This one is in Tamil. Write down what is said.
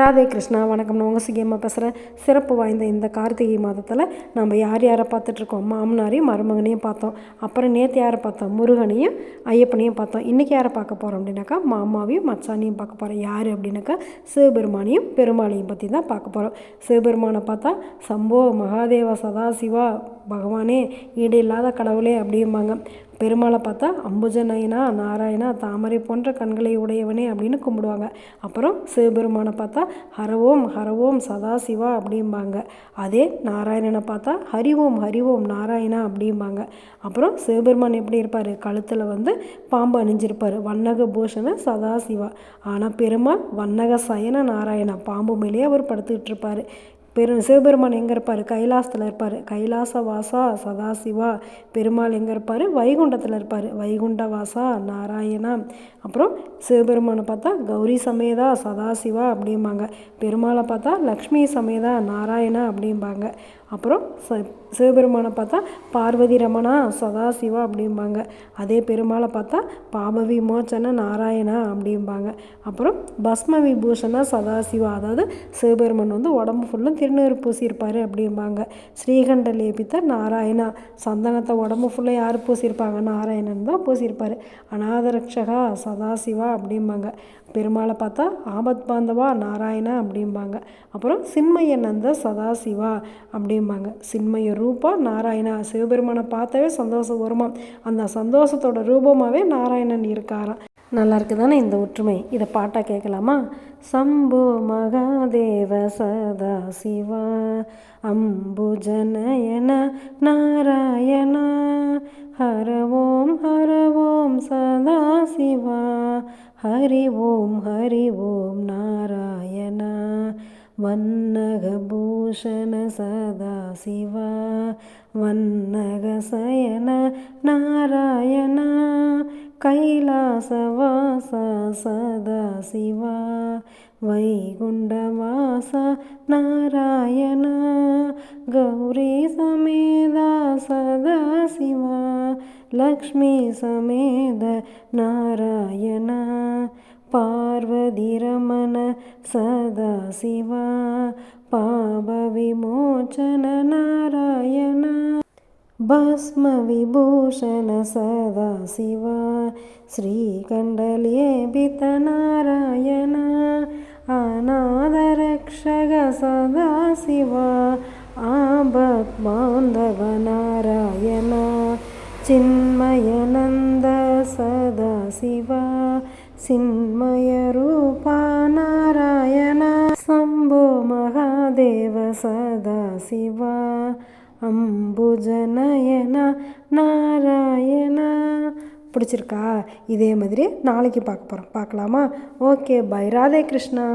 ராதே கிருஷ்ணா வணக்கம். நான் உங்கள் சிகியம்மா பேசுகிறேன் சிறப்பு வாய்ந்த இந்த கார்த்திகை மாதத்தில் நம்ம யார் யாரை பார்த்துட்ருக்கோம்? மாமனாரையும் மருமகனையும் பார்த்தோம். அப்புறம் நேற்று யாரை பார்த்தோம்? முருகனையும் ஐயப்பனையும் பார்த்தோம். இன்றைக்கி யாரை பார்க்க போகிறோம் அப்படின்னாக்கா மாமாவையும் மச்சானையும் பார்க்க போகிறோம் யார் அப்படின்னாக்கா சிவபெருமானையும் பெருமாளையும் பற்றி தான் பார்க்க போகிறோம் சிவபெருமானை பார்த்தா சம்போ மகாதேவ சதாசிவா பகவானே ஈடு இல்லாத கடவுளே அப்படிம்பாங்க. பெருமாளை பார்த்தா அம்புஜநயனா நாராயணா தாமரை போன்ற கண்களை உடையவனே அப்படின்னு கும்பிடுவாங்க. அப்புறம் சிவபெருமானை பார்த்தா ஹரவோம் ஹரவோம் சதாசிவா அப்படிம்பாங்க. அதே நாராயணனை பார்த்தா ஹரிவோம் ஹரிவோம் நாராயணா அப்படிம்பாங்க. அப்புறம் சிவபெருமான் எப்படி இருப்பார்? கழுத்தில் வந்து பாம்பு அணிஞ்சிருப்பார். வண்ணக பூஷண சதாசிவா. ஆனால் பெருமாள் வண்ணக சயன நாராயணா பாம்பு மேலேயே அவர் படுத்துக்கிட்டு இருப்பார். பெரு சிவபெருமான் எங்கே இருப்பார்? கைலாசத்தில் இருப்பார். கைலாச வாசா சதாசிவா பெருமாள் எங்கே இருப்பார்? வைகுண்டத்தில் இருப்பார். வைகுண்ட வாசா நாராயணா. அப்புறம் சிவபெருமானை பார்த்தா கௌரி சமேதா சதாசிவா அப்படிம்பாங்க. பெருமாளை பார்த்தா லக்ஷ்மி சமேதா நாராயணா அப்படிம்பாங்க. அப்புறம் ச சிவபெருமானை பார்த்தா பார்வதி ரமணா சதாசிவா அப்படிம்பாங்க. அதே பெருமாளை பார்த்தா பாப விமோச்சன நாராயணா அப்படிம்பாங்க. அப்புறம் பஸ்ம விபூஷணா சதாசிவா. அதாவது சிவபெருமன் வந்து உடம்பு ஃபுல்லும் திருநீர் பூசியிருப்பார் அப்படிம்பாங்க. ஸ்ரீகண்ட லேபித்த நாராயணா. சந்தனத்தை உடம்பு ஃபுல்லாக யார் பூசியிருப்பாங்க? நாராயணன் தான் பூசியிருப்பார். அநாதரக்ஷகா சதாசிவா அப்படிம்பாங்க. பெருமாளை பார்த்தா ஆபத் பாந்தவா நாராயணா அப்படிம்பாங்க. அப்புறம் சின்மய நந்த சதாசிவா அப்படிம்பாங்க. சின்மய ரூபா நாராயணா. சிவபெருமானை பார்த்தாவே சந்தோஷம் வருமா? அந்த சந்தோஷத்தோட ரூபமாகவே நாராயணன் இருக்காராம் நல்லா இருக்குது தானே இந்த ஒற்றுமை? இதை பாட்டாக கேட்கலாமா? சம்போ மகாதேவ சதா சிவா அம்புஜனயன நாராயணா. ஹர ஓம் ஹர ஓம் சதா சிவா ஹரி ஓம் ஹரி ஓம் நாராயணா. வன்னகபூ வன்னகபூஷண சதா சிவா வன்னகசயன நாராயண கைலாசவாச சதா சிவா வைகுண்டவாச நாராயண கௌரி சமேதா சதா சிவா லக்ஷ்மி சமேத நாராயண பார்வதி ரமண சதா சிவா பாப விமோச்சன நாராயண ಭಸ್ಮ ವಿಭೂಷಣ ಸದಾ ಶಿವ ಶ್ರೀಕಂಡಲೇಭಿತ ನಾರಾಯಣ ಅನಾಥರಕ್ಷಗ ಸದಾ ಶಿವ ಆಭತ್ ಬಾಂಧವ ನಾರಾಯಣ ಚಿನ್ಮಯನಂದ ಸದಾ ಶಿವ चिन्मयरूपा नारायण शम्भो महादेव सदा शिवा அம்புஜனயன நாராயணா பிடிச்சிருக்கா இதே மாதிரி நாளைக்கு பார்க்க போகிறோம் பார்க்கலாமா ஓகே பை ராதே கிருஷ்ணா